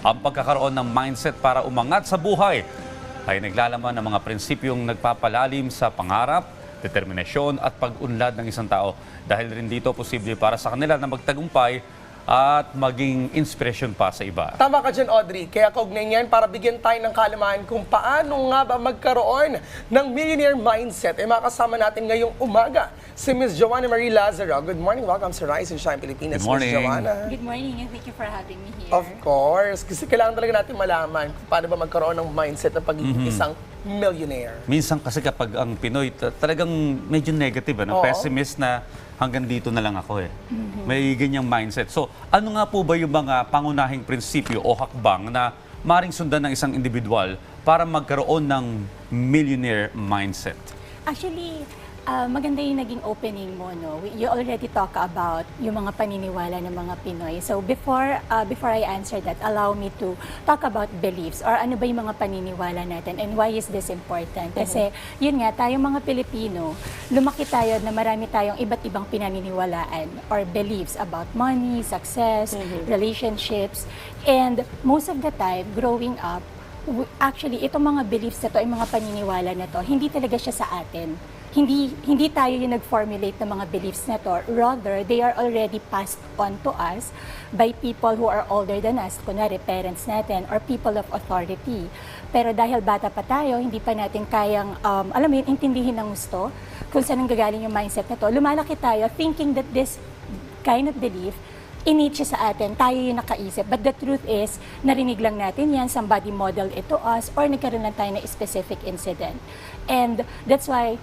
Ang pagkakaroon ng mindset para umangat sa buhay ay naglalaman ng mga prinsipyong nagpapalalim sa pangarap, determinasyon at pag-unlad ng isang tao. Dahil rin dito posible para sa kanila na magtagumpay at maging inspirasyon pa sa iba. Tama ka dyan, Audrey. Kaya kaugnay niyan para bigyan tayo ng kalaman kung paano nga ba magkaroon ng millionaire mindset. Eh makasama natin ngayong umaga si Miss Joanna Marie Lazaro. Good morning. Welcome sa Rise and Shine Pilipinas, Good morning. Miss Joanna. Good morning and thank you for having me here. Of course. Kasi kailangan talaga natin malaman kung paano ba magkaroon ng mindset ng pagiging Mm-hmm. isang millionaire. Minsan kasi kapag ang Pinoy ta- talagang medyo negative, ano? Oo. pessimist na hanggang dito na lang ako eh. May ganyang mindset. So, ano nga po ba yung mga pangunahing prinsipyo o hakbang na maring sundan ng isang individual para magkaroon ng millionaire mindset? Actually, ah, maganda yung naging opening mo, no? You already talk about yung mga paniniwala ng mga Pinoy. So before ah, before I answer that, allow me to talk about beliefs or ano ba yung mga paniniwala natin and why is this important? Kasi yun nga, tayong mga Pilipino, lumaki tayo na marami tayong iba't ibang pinaniniwalaan or beliefs about money, success, relationships. And most of the time, growing up, actually, itong mga beliefs na to, yung mga paniniwala na to, hindi talaga siya sa atin. Hindi hindi tayo yung nag-formulate ng mga beliefs na to. Rather, they are already passed on to us by people who are older than us, kunwari parents natin, or people of authority. Pero dahil bata pa tayo, hindi pa natin kayang, um, alam mo yun, intindihin ng gusto kung saan nanggagaling yung mindset na to. Lumalaki tayo thinking that this kind of belief innate siya sa atin, tayo yung nakaisip. But the truth is, narinig lang natin yan, somebody modeled it to us, or nagkaroon lang tayo ng specific incident. And that's why,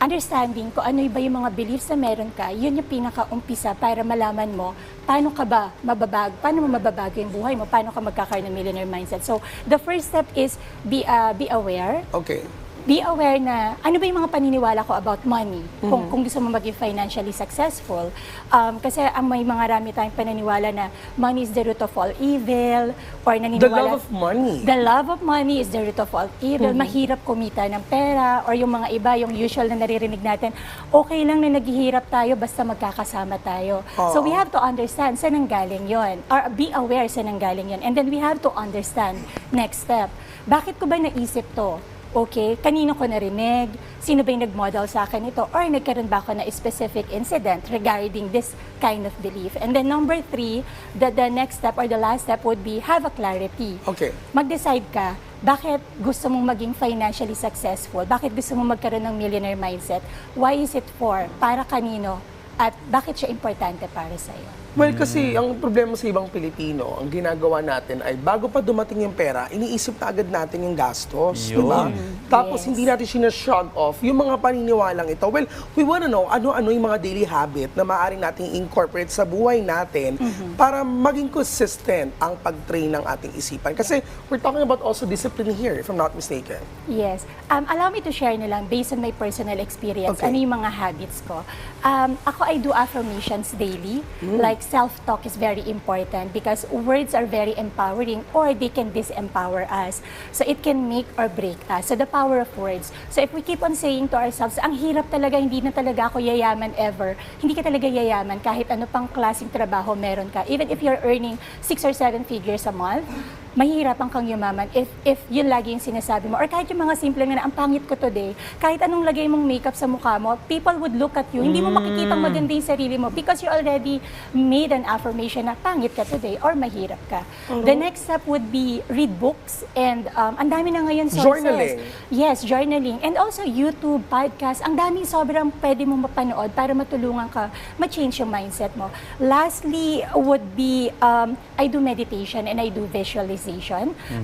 understanding kung ano ba yung mga beliefs na meron ka, yun yung pinaka-umpisa para malaman mo paano ka ba mababago, paano mo mababago yung buhay mo, paano ka magkakaroon ng millionaire mindset. So, the first step is be, uh, be aware Okay. Be aware na ano ba yung mga paniniwala ko about money kung, kung gusto mo maging financially successful. Um, kasi ang may mga rami tayong paniniwala na money is the root of all evil or The naniniwala... love of money. The love of money is the root of all evil. Mahirap kumita ng pera or yung mga iba, yung usual na naririnig natin, okay lang na naghihirap tayo basta magkakasama tayo. So we have to understand saan ang galing yon or be aware saan ang galing yon And then we have to understand next step. Bakit ko ba naisip to? Okay, kanino ko narinig? Sino ba yung nag-model sa akin ito? Or nagkaroon ba ako na specific incident regarding this kind of belief? And then number three, the, the next step or the last step would be have a clarity Okay. mag-decide ka, bakit gusto mong maging financially successful? Bakit gusto mong magkaroon ng millionaire mindset? Why is it for? Para kanino? At bakit siya importante para sa'yo? Well, kasi ang problema sa ibang Pilipino, ang ginagawa natin ay bago pa dumating yung pera, iniisip na agad natin yung gastos, di ba? Tapos Yes. hindi natin sinashrug off yung mga paniniwalang ito. Well, we wanna know ano-ano yung mga daily habit na maaaring nating incorporate sa buhay natin para maging consistent ang pag-train ng ating isipan. Kasi we're talking about also discipline here, if I'm not mistaken. Yes. Um, allow me to share na lang based on my personal experience, Okay. ano yung mga habits ko. Um, ako, I do affirmations daily. Like, self-talk is very important because words are very empowering or they can disempower us. So, it can make or break us. So, the power of words. So, if we keep on saying to ourselves, ang hirap talaga, hindi na talaga ako yayaman ever. Hindi ka talaga yayaman kahit ano pang klaseng trabaho meron ka. Even if you're earning six or seven figures a month, mahihirapan kang yumaman if if yun lagi yung sinasabi mo. Or kahit yung mga simple nga na, ang pangit ko today, kahit anong lagay mong makeup sa mukha mo, people would look at you. Hindi mo makikita maganda yung sarili mo because you already made an affirmation na pangit ka today or mahirap ka. The next step would be read books and um, ang dami na ngayon sources. Journaling. Yes, journaling. And also YouTube, podcast. Ang daming sobrang pwede mong mapanood para matulungan ka ma-change yung mindset mo. Lastly would be, um, I do meditation and I do visualization.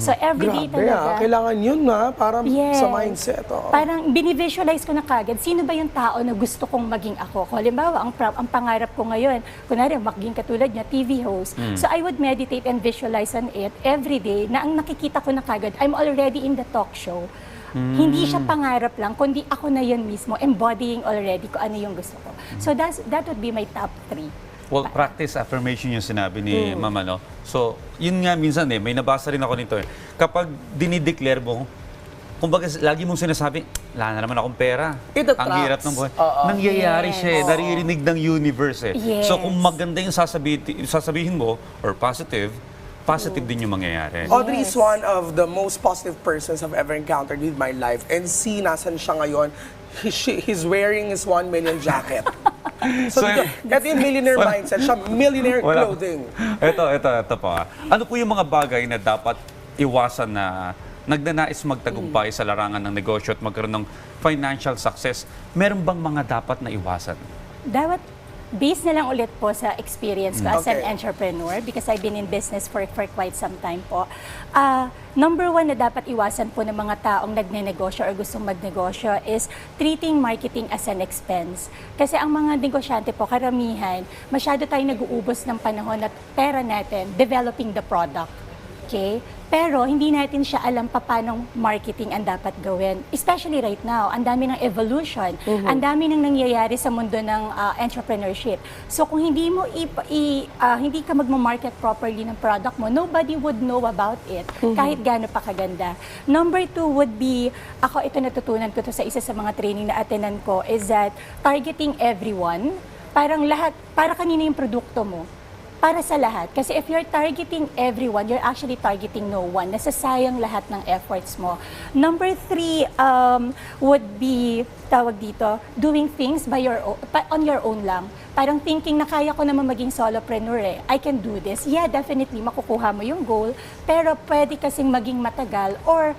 So every day Grabe talaga. ah, kailangan yun na para Yes. sa mindset. oh. Parang binivisualize ko na kagad, sino ba yung tao na gusto kong maging ako? Kung halimbawa, ang, ang pangarap ko ngayon, kunwari, maging katulad niya, TV host. So I would meditate and visualize on it every day na ang nakikita ko na kagad, I'm already in the talk show. Hindi siya pangarap lang, kundi ako na yun mismo, embodying already ko ano yung gusto ko. So that's, that would be my top three. Well, practice affirmation yung sinabi ni Mama, no? So, yun nga minsan eh, may nabasa rin ako nito eh. Kapag dinideclare mo, kumbaga lagi mong sinasabi, wala na naman akong pera. It Ang hirap ng buhay. Oo. Nangyayari Yes. siya eh, naririnig ng universe eh. Yes. So, kung maganda yung sasabihin, sasabihin mo, or positive, positive din yung mangyayari. Audrey is Yes. one of the most positive persons I've ever encountered with my life. And see, nasan siya ngayon? He, she- he's wearing his 1 million jacket. so, So, ito, ito yung millionaire mindset. Siya, millionaire Wala. clothing. Ito, ito, ito po. ah. Ano po yung mga bagay na dapat iwasan na nagnanais magtagumpay sa larangan ng negosyo at magkaroon ng financial success? Meron bang mga dapat na iwasan? Dapat based na lang ulit po sa experience ko as an entrepreneur because I've been in business for for quite some time po. Ah, number one na dapat iwasan po ng mga taong nagnenegosyo or gustong magnegosyo is treating marketing as an expense. Kasi ang mga negosyante po, karamihan, masyado tayong nag-uubos ng panahon at pera natin developing the product. Okay? Pero hindi natin siya alam pa paano marketing ang dapat gawin. Especially right now, ang dami ng evolution, ang dami ng nangyayari sa mundo ng ah, entrepreneurship. So kung hindi mo i, i- ah, hindi ka magmo-market properly ng product mo, nobody would know about it kahit gaano pa kaganda. Number two would be, ako ito natutunan ko to sa isa sa mga training na attenan ko, is that targeting everyone, parang lahat, para kanina yung produkto mo para sa lahat. Kasi if you're targeting everyone, you're actually targeting no one. Nasasayang lahat ng efforts mo. Number three um, would be, tawag dito, doing things by your own, on your own lang. Parang thinking na kaya ko naman maging solopreneur eh. I can do this. Yeah, definitely, makukuha mo yung goal. Pero pwede kasing maging matagal or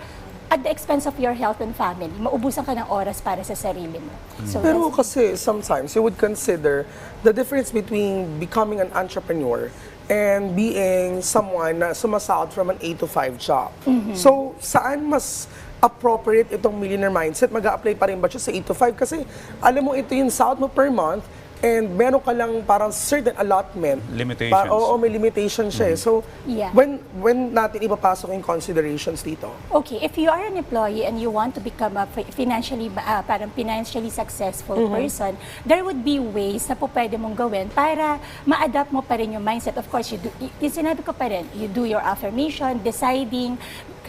at the expense of your health and family. Maubusan ka ng oras para sa sarili mo. So, Pero that's- kasi sometimes you would consider the difference between becoming an entrepreneur and being someone na sumasahod from an 8 to 5 job. Mm-hmm. So, saan mas appropriate itong millionaire mindset? mag apply pa rin ba siya sa 8 to 5? Kasi alam mo, ito yung sahod mo per month and meron ka lang parang certain allotment. Limitations. Pa- oo, may limitation siya eh. So, Yeah. when when natin ipapasok yung considerations dito? Okay, if you are an employee and you want to become a fi- financially uh, parang financially successful person, there would be ways na po pwede mong gawin para ma-adapt mo pa rin yung mindset. Of course, you do, yung sinabi ko pa rin, you do your affirmation, deciding,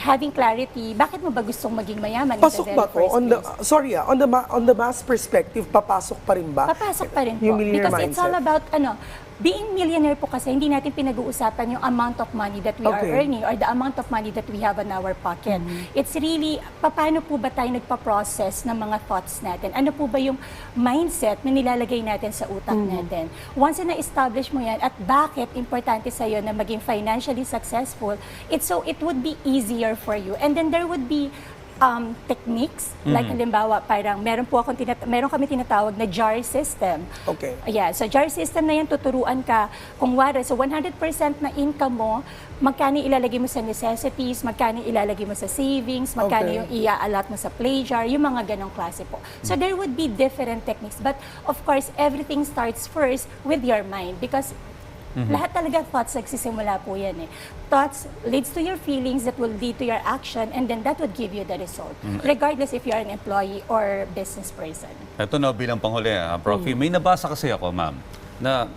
having clarity, bakit mo ba gustong maging mayaman in the Pasok ba to? On the, place? sorry ah, on the, ma- on the mass perspective, papasok pa rin ba? Papasok pa rin po. Yung millionaire Because it's mindset. all about, ano, being millionaire po kasi, hindi natin pinag-uusapan yung amount of money that we are Okay. earning or the amount of money that we have in our pocket. Mm-hmm. It's really, paano po ba tayo nagpa-process ng mga thoughts natin? Ano po ba yung mindset na nilalagay natin sa utak Mm-hmm. natin? Once na establish mo yan at bakit importante sa'yo na maging financially successful, it's so it would be easier for you. And then there would be um, techniques, like halimbawa, parang meron po akong tinat- meron kami tinatawag na jar system. Okay. Yeah, so jar system na yan, tuturuan ka kung wari, so 100% na income mo, magkano ilalagay mo sa necessities, magkano ilalagay mo sa savings, magkano Okay. yung ia-allot mo sa play jar, yung mga ganong klase po. So there would be different techniques. But of course, everything starts first with your mind because lahat talaga thoughts nagsisimula po yan eh. Thoughts leads to your feelings that will lead to your action and then that would give you the result. Regardless if you're an employee or business person. Ito na bilang panghuli, ah, Profi. May nabasa kasi ako, ma'am, na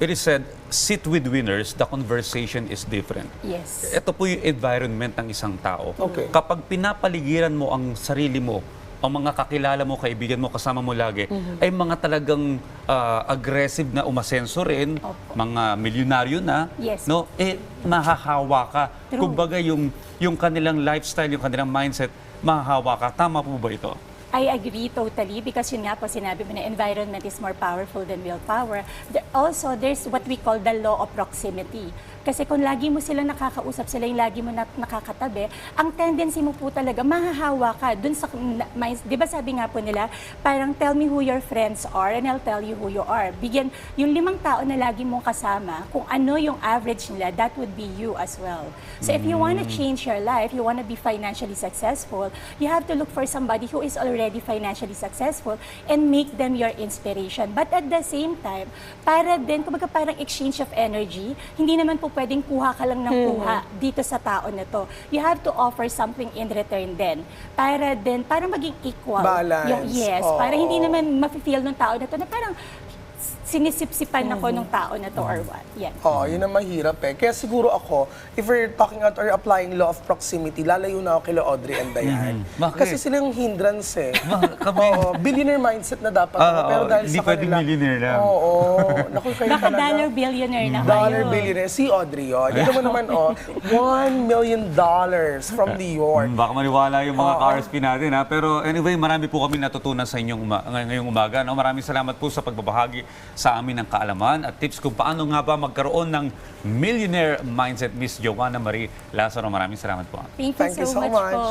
it is said, sit with winners, the conversation is different. Yes. Ito po yung environment ng isang tao. Okay. Kapag pinapaligiran mo ang sarili mo, ang mga kakilala mo, kaibigan mo, kasama mo lagi, ay mga talagang ah, aggressive na umasenso rin, Opo. mga milyonaryo na, Yes. no? Eh, mahahawa ka. True. Kumbaga yung, yung kanilang lifestyle, yung kanilang mindset, mahahawa ka. Tama po ba ito? I agree totally because yun nga po sinabi mo na environment is more powerful than willpower. There, also, there's what we call the law of proximity. Kasi kung lagi mo sila nakakausap, sila yung lagi mo na, nakakatabi, ang tendency mo po talaga, mahahawa ka dun sa, minds- di ba sabi nga po nila, parang tell me who your friends are and I'll tell you who you are. Bigyan, yung limang tao na lagi mong kasama, kung ano yung average nila, that would be you as well. So if you want to change your life, you want to be financially successful, you have to look for somebody who is already financially successful and make them your inspiration. But at the same time, para din, kumbaga parang exchange of energy, hindi naman po pwedeng kuha ka lang ng kuha dito sa tao na to. You have to offer something in return din. Para din, para maging equal. Balance. Yung, yes, Oo. para hindi naman mafe-feel ng tao na to na parang sinisipsipan ako ng tao na to or what. Yan. Oo, yun ang mahirap eh. Kaya siguro ako, if we're talking about or applying law of proximity, lalayo na ako kila Audrey and Diane. Mhm. Bakit? Kasi silang hindrance eh. Oo, billionaire mindset na dapat Ah, ako. Pero oo, dahil hindi sa pwedeng kanila... millionaire lang. Oo, naku, kayo Baka talaga. dollar billionaire na kayo. Dollar billionaire. Si Audrey yun. Ito mo naman, oh, one million dollars from New York. Mm, Baka maniwala yung mga ka-RSP natin ha. Pero anyway, marami po kami natutunan sa inyong uma- ngay- ngayong umaga. No? Maraming salamat po sa pagbabahagi sa amin ng kaalaman at tips kung paano nga ba magkaroon ng millionaire mindset, Miss Joanna Marie Lazaro. Maraming salamat po. Thank you, Thank you so, so much, much. po.